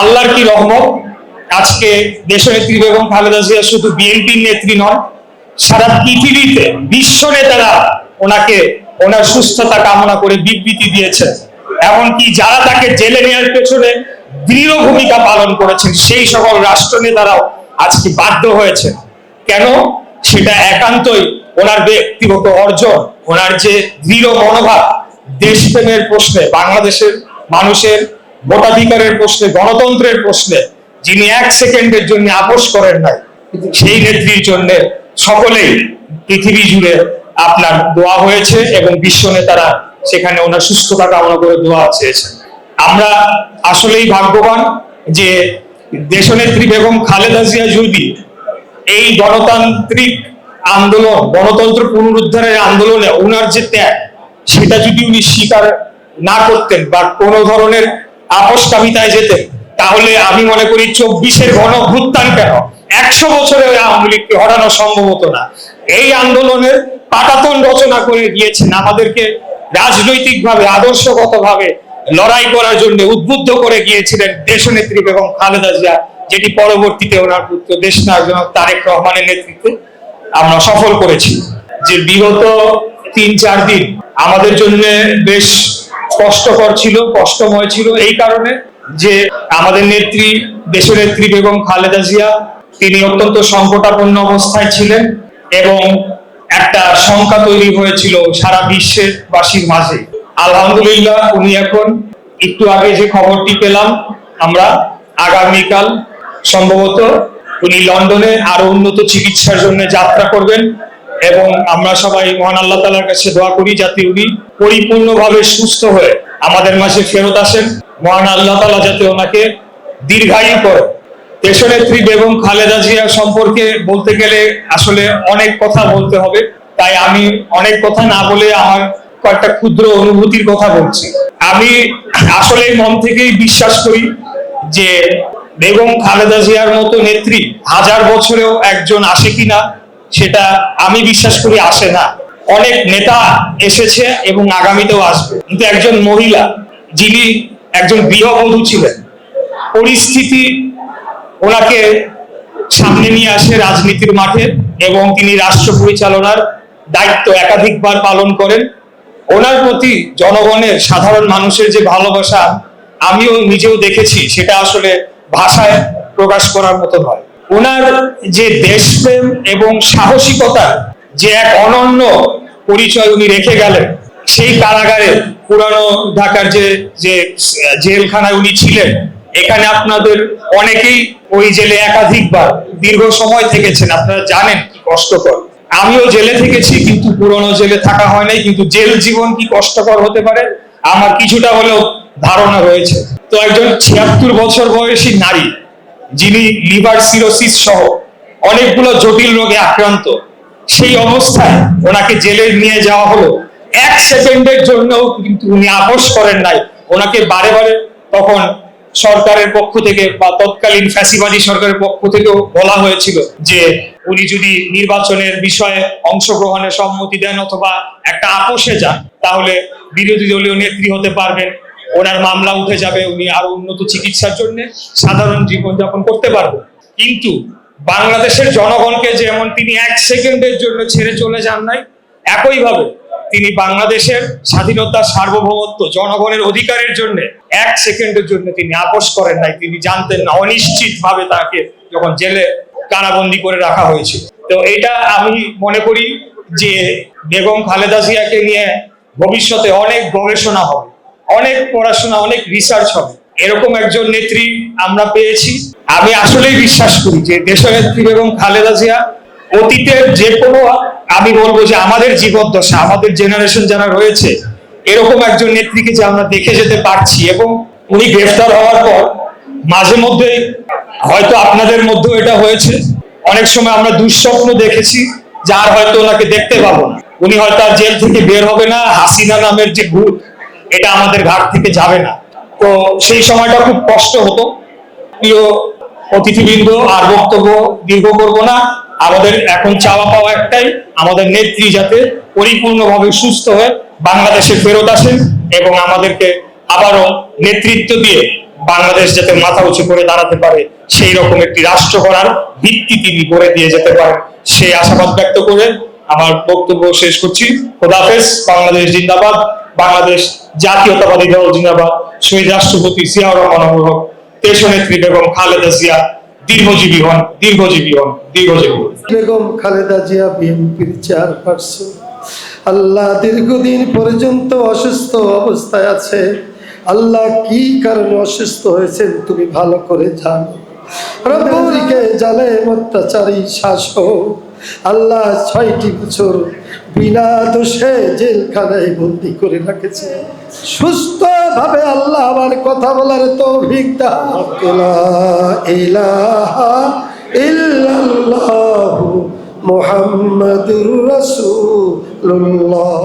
আল্লাহর কি রহমত? আজকে দেশনেত্রী বেগম খালেদা জিয়া শুধু বিএনপির নেত্রী নয় সারা পৃথিবীতে বিশ্ব নেতারা ওনাকে ওনার সুস্থতা কামনা করে বিবৃতি দিয়েছেন। এমনকি যারা তাকে জেলে নেওয়ার পেছনে দৃঢ় ভূমিকা পালন করেছেন, সেই সকল রাষ্ট্রনেতারাও আজকে বাধ্য হয়েছে কেন? সেটা একান্তই ওনার ব্যক্তিগত অর্জন, ওনার যে দৃঢ় মনোভাব, দেশপ্রেমের প্রশ্নে, বাংলাদেশের মানুষের ভোটাধিকারের প্রশ্নে, গণতন্ত্রের প্রশ্নে, যিনি এক সেকেন্ডের জন্য আপোষ করেন নাই, সেই নেত্রীর জন্য সকলেই পৃথিবী জুড়ে আপনার দোয়া হয়েছে এবং বিশ্ব নেতারা সেখানে ওনার সুস্থতা কামনা করে দোয়া চেয়েছেন। আমরা আসলেই ভাগ্যবান যে দেশনেত্রী বেগম খালেদা জিয়া যদি এই গণতান্ত্রিক আন্দোলন, গণতন্ত্র পুনরুদ্ধারের আন্দোলনে ওনার যে ত্যাগ, সেটা যদি উনি স্বীকার না করতেন বা কোনো ধরনের আপোষকামিতায় যেতে, তাহলে আমি মনে করি চব্বিশের গণ অভ্যুত্থান কেন? একশো বছরে ওই আওয়ামী লীগকে হরানো সম্ভব হতো না। এই আন্দোলনের পাটাতন রচনা করে গিয়েছেন আমাদেরকে রাজনৈতিকভাবে, আদর্শগতভাবে লড়াই করার জন্য উদ্বুদ্ধ করে গিয়েছিলেন দেশনেত্রী বেগম খালেদা জিয়া, যেটি পরবর্তীতে ওনার পুত্র দেশ নায়ক তারেক রহমানের নেতৃত্বে আমরা সফল করেছি। যে বিগত তিন চার দিন আমাদের জন্য বেশ কষ্টকর ছিল, কষ্টময় ছিল এই কারণে যে আমাদের নেত্রী, দেশের নেত্রী বেগম খালেদা জিয়া, তিনি অত্যন্ত সংকটাপন্ন অবস্থায় ছিলেন এবং একটা শঙ্কা তৈরি হয়েছিল সারা বিশ্বের বাসীর মাঝে। আলহামদুলিল্লাহ, উনি এখন একটু আগে যে খবরটি পেলাম, আমরা আগামীকাল সম্ভবত উনি লন্ডনে আরও উন্নত চিকিৎসার জন্য যাত্রা করবেন। এবং আমরা সবাই মহান আল্লাহ তালার কাছে দোয়া করি যাতে উনি পরিপূর্ণভাবে সুস্থ হয়ে আমাদের মাঝে ফেরত আসেন। মহান আল্লাহ তালা যাতে ওনাকে দীর্ঘায়ু করে। দেশনেত্রী বেগম খালেদা জিয়া সম্পর্কে বলতে গেলে আসলে অনেক কথা বলতে হবে। তাই আমি অনেক কথা না বলে আমার কয়েকটা ক্ষুদ্র অনুভূতির কথা বলছি। আমি আসলে মন থেকেই বিশ্বাস করি যে বেগম খালেদা জিয়ার মতো নেত্রী হাজার বছরেও একজন আসে কিনা সেটা আমি বিশ্বাস করি আসে না। অনেক নেতা এসেছে এবং আগামীতেও আসবে। কিন্তু একজন মহিলা যিনি একজন গৃহবধূ ছিলেন, পরিস্থিতি ওনাকে সামনে নিয়ে আসে রাজনীতির মাঠে এবং তিনি রাষ্ট্র পরিচালনার দায়িত্ব একাধিকবার পালন করেন। ওনার প্রতি জনগণের সাধারণ মানুষের যে ভালোবাসা, আমিও নিজেও দেখেছি, সেটা আসলে ভাষায় প্রকাশ করার মতো নয়। ওনার যে দেশপ্রেম এবং সাহসিকতা যে এক অনন্য পরিচয় উনি রেখে গেলেন, সেই কারাগারে পুরানো ঢাকার যে যে, জেলখানায় উনি ছিলেন, এখানে আপনাদের অনেকেই ওই জেলে একাধিকবার দীর্ঘ সময় থেকেছেন, আপনারা জানেন কি কষ্টকর। আমিও জেলে থেকেছি, কিন্তু পুরনো জেলে থাকা হয় নাই, কিন্তু জেল জীবন কি কষ্টকর হতে পারে? আমার কিছুটা হলেও ধারণা রয়েছে। তো একজন ছিয়াত্তর বছর বয়সী নারী যিনি লিভার সিরোসিস সহ অনেকগুলো জটিল রোগে আক্রান্ত, সেই অবস্থায় ওনাকে জেলে নিয়ে যাওয়া হলো। এক সেকেন্ডের জন্য কিন্তু উনি আপোষ করেন নাই। ওনাকে বারে বারে তখন সরকারের পক্ষ থেকে বা তৎকালীন ফ্যাসিবাদী সরকারের পক্ষ থেকেও বলা হয়েছিল যে উনি যদি নির্বাচনের বিষয়ে অংশগ্রহণে সম্মতি দেন অথবা একটা আপোষে যান, তাহলে বিরোধী দলীয় নেত্রী হতে পারবেন। ওনার মামলা উঠে যাবে, উনি আরও উন্নত চিকিৎসার জন্য সাধারণ জীবনযাপন করতে পারবেন কিন্তু বাংলাদেশের জনগণকে যেমন তিনি এক সেকেন্ডের জন্য ছেড়ে চলে যান নাই, একইভাবে তিনি বাংলাদেশের স্বাধীনতা, সার্বভৌমত্ব, জনগণের অধিকারের জন্য এক সেকেন্ডের জন্য তিনি আপোষ করেন নাই। তিনি জানতেন না অনিশ্চিত ভাবে তাকে যখন জেলে কারাবন্দি করে রাখা হয়েছিল। তো এটা আমি মনে করি যে বেগম খালেদা জিয়াকে নিয়ে ভবিষ্যতে অনেক গবেষণা হবে। অনেক পড়াশোনা, অনেক রিসার্চ হবে। এরকম একজন নেত্রী আমরা পেয়েছি। আমি আসলেই বিশ্বাস করি যে দেশনেত্রী বেগম খালেদা জিয়া অতীতের যে কোনো আমি বলব যে আমাদের জীবদ্দশা, আমাদের জেনারেশন যারা রয়েছে, এরকম একজন নেত্রীকে যে আমরা দেখে যেতে পারছি এবং উনি গ্রেফতার হওয়ার পর মাঝে মধ্যে হয়তো আপনাদের মধ্যেও এটা হয়েছে। অনেক সময় আমরা দুঃস্বপ্ন দেখেছি যার হয়তো ওনাকে দেখতে পাবো না। উনি হয়তো আর জেল থেকে বের হবে না, হাসিনা নামের যে এটা আমাদের ঘাট থেকে যাবে না। তো সেই সময়টা খুব কষ্ট হতো। প্রিয় অতিথিবৃন্দ, আর বক্তব্য দীর্ঘ করব না। আমাদের এখন চাওয়া পাওয়া একটাই, আমাদের নেত্রী যাতে পরিপূর্ণভাবে সুস্থ হয়ে বাংলাদেশে ফেরত আসেন এবং আমাদেরকে আবারও নেতৃত্ব দিয়ে বাংলাদেশ যাতে মাথা উঁচু করে দাঁড়াতে পারে, সেই রকম একটি রাষ্ট্র করার ভিত্তি তিনি গড়ে দিয়ে যেতে পারেন। সেই আশাবাদ ব্যক্ত করে আমার বক্তব্য শেষ করছি। খোদাফেজ বাংলাদেশ জিন্দাবাদ। বাংলাদেশ জাতীয়তাবাদী দল জিন্দাবাদ শহীদ রাষ্ট্রপতি জিয়াউর রহমান অমর দেশ নেত্রী বেগম খালেদা জিয়া দীর্ঘজীবী হন দীর্ঘজীবী হন দীর্ঘজীবী বেগম খালেদা জিয়া বিএনপির চেয়ারপারসন আল্লাহ দীর্ঘদিন পর্যন্ত অসুস্থ অবস্থায় আছে আল্লাহ কি কারণে অসুস্থ হয়েছেন তুমি ভালো করে জানো রব্বুরিকে জালে অত্যাচারী শাসক আল্লাহ ছয়টি বছর বিনা দোষে জেলখানায় বন্দি করে রাখেছে। সুস্থ ভাবে আল্লাহ আমার কথা বলার তৌফিক ইল্লাল্লাহু মুহাম্মাদুর রাসূলুল্লাহ।